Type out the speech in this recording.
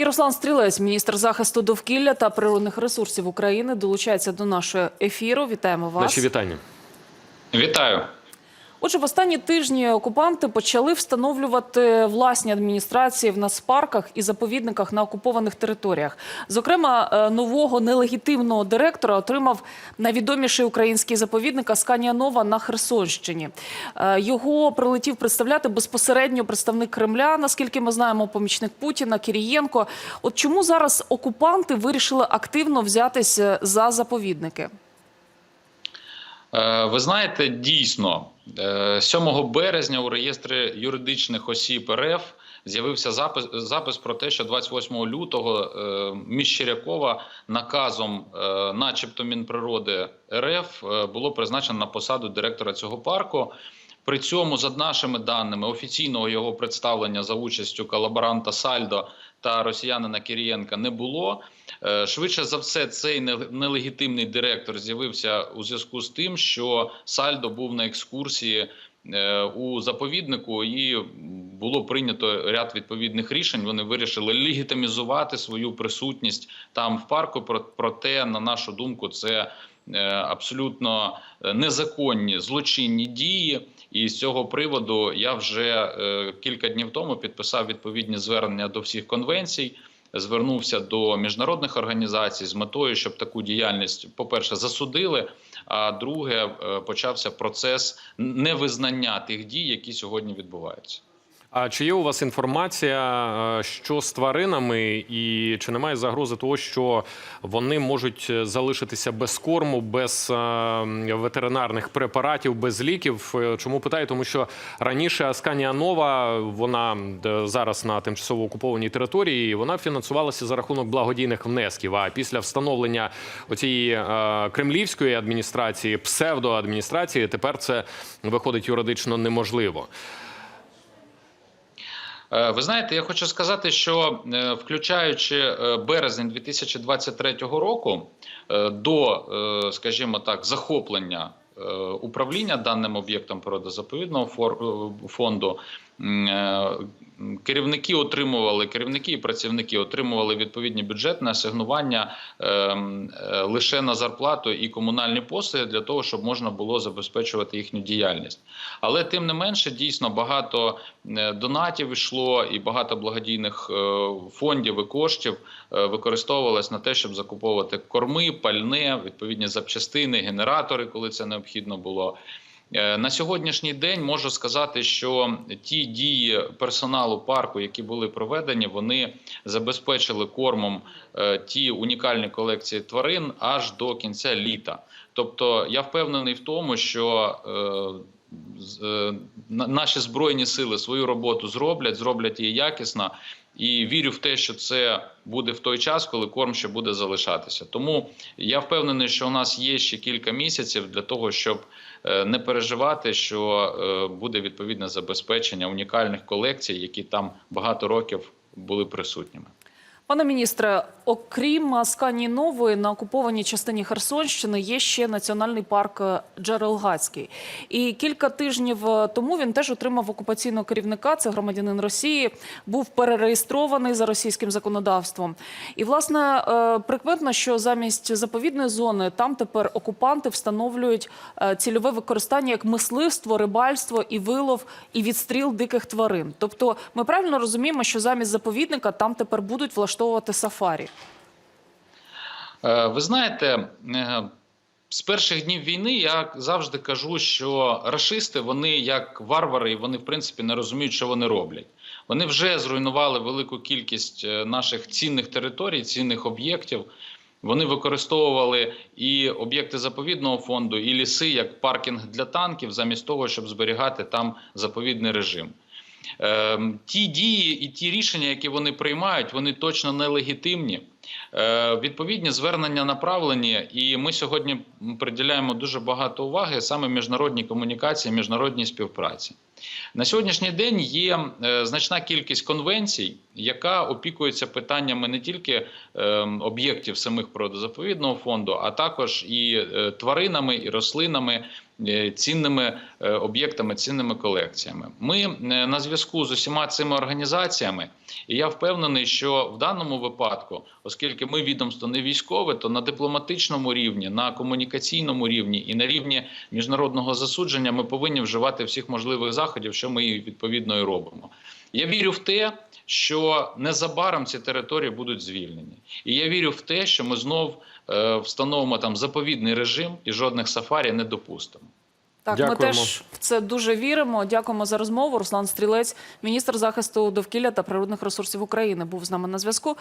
І Руслан Стрілець, міністр захисту довкілля та природних ресурсів України, долучається до нашого ефіру. Вітаємо вас. Наші вітання. Вітаю. Отже, в останні тижні окупанти почали встановлювати власні адміністрації в нацпарках і заповідниках на окупованих територіях. Зокрема, е, нового нелегітимного директора отримав найвідоміший український заповідник Асканія Нова на Херсонщині. Е, Його прилетів представляти безпосередньо представник Кремля, наскільки ми знаємо, помічник Путіна Кірієнко. От чому зараз окупанти вирішили активно взятися за заповідники? Е, Ви знаєте, дійсно, е, 7 березня у реєстрі юридичних осіб РФ з'явився запис, запис про те, що 28 лютого е, Міщерякова наказом, е, начебто Мінприроди РФ, е, було призначено на посаду директора цього парку. При цьому, за нашими даними, офіційного його представлення за участю колаборанта Сальдо та росіянина Кирієнка не було. Е, Швидше за все, цей нелегітимний директор з'явився у зв'язку з тим, що Сальдо був на екскурсії у заповіднику, і було прийнято ряд відповідних рішень. Вони вирішили легітимізувати свою присутність там в парку. Про- Проте, на нашу думку, це е, абсолютно е, незаконні злочинні дії. І з цього приводу я вже е, кілька днів тому підписав відповідні звернення до всіх конвенцій. Звернувся до міжнародних організацій з метою, щоб таку діяльність, по-перше, засудили. А друге, е, почався процес невизнання тих дій, які сьогодні відбуваються. А чи є у вас інформація, е, що з тваринами, і чи немає загрози того, що вони можуть залишитися без корму, без е, ветеринарних препаратів, без ліків? Е, Чому питаю? Тому що раніше Асканія Нова, вона е, зараз на тимчасово окупованій території, вона фінансувалася за рахунок благодійних внесків. А після встановлення оцієї е, кремлівської адміністрації, псевдоадміністрації, тепер це виходить юридично неможливо. Е, Ви знаєте, я хочу сказати, що е, включаючи е, березень 2023 року до, скажімо так, захоплення управління даним об'єктом природозаповідного фонду. Е, Керівники отримували керівники і працівники отримували відповідні бюджетне асигнування е, е, лише на зарплату і комунальні послуги для того, щоб можна було забезпечувати їхню діяльність. Але тим не менше, дійсно багато е, донатів йшло, і багато благодійних фондів і коштів використовувалось на те, щоб закуповувати корми, пальне, відповідні запчастини, генератори, коли це необхідно було. Е, На сьогоднішній день можу сказати, що ті дії персоналу парку, які були проведені, вони забезпечили кормом е, ті унікальні колекції тварин аж до кінця літа. Тобто, я впевнений в тому, що е, наші збройні сили свою роботу зроблять, зроблять її якісно. І вірю в те, що це буде в той час, коли корм ще буде залишатися. Тому я впевнений, що у нас є ще кілька місяців для того, щоб е, не переживати, що е, буде відповідне забезпечення унікальних колекцій, які там багато років були присутніми. Пане міністре, окрім Асканії Нової, на окупованій частині Херсонщини є ще національний парк е, Джерелгацький. І кілька тижнів е, тому він теж отримав окупаційного керівника. Це громадянин Росії, був перереєстрований за російським законодавством. І власне е, прикметно, що замість заповідної зони там тепер окупанти встановлюють цільове використання як мисливство, рибальство і вилов і відстріл диких тварин. Тобто, ми правильно розуміємо, що замість заповідника там тепер будуть влаштовувати сафарі. Е, Ви знаєте, е, з перших днів війни я завжди кажу, що рашисти вони як варвари, вони в принципі не розуміють, що вони роблять. Вони вже зруйнували велику кількість е, наших цінних територій, цінних об'єктів. Вони використовували і об'єкти заповідного фонду, і ліси як паркінг для танків, замість того, щоб зберігати там заповідний режим. Ем, ті дії і ті рішення, які вони приймають, вони точно нелегітимні. Е, Відповідні звернення направлені, і ми сьогодні приділяємо дуже багато уваги саме міжнародній комунікації, міжнародній співпраці. На сьогоднішній день є е, значна кількість конвенцій, яка опікується питаннями не тільки е, об'єктів самих природозаповідного фонду, а також і тваринами, і рослинами, цінними об'єктами, цінними колекціями. Ми на зв'язку з усіма цими організаціями, і я впевнений, що в даному випадку, оскільки ми відомство не військове, то на дипломатичному рівні, на комунікаційному рівні і на рівні міжнародного засудження ми повинні вживати всіх можливих заходів, що ми відповідно і робимо. Я вірю в те, що незабаром ці території будуть звільнені, і я вірю в те, що ми знов е, встановимо там заповідний режим і жодних сафарі не допустимо. Так, Дякуємо. ми теж в це дуже віримо. Дякуємо за розмову. Руслан Стрілець, міністр захисту довкілля та природних ресурсів України, був з нами на зв'язку.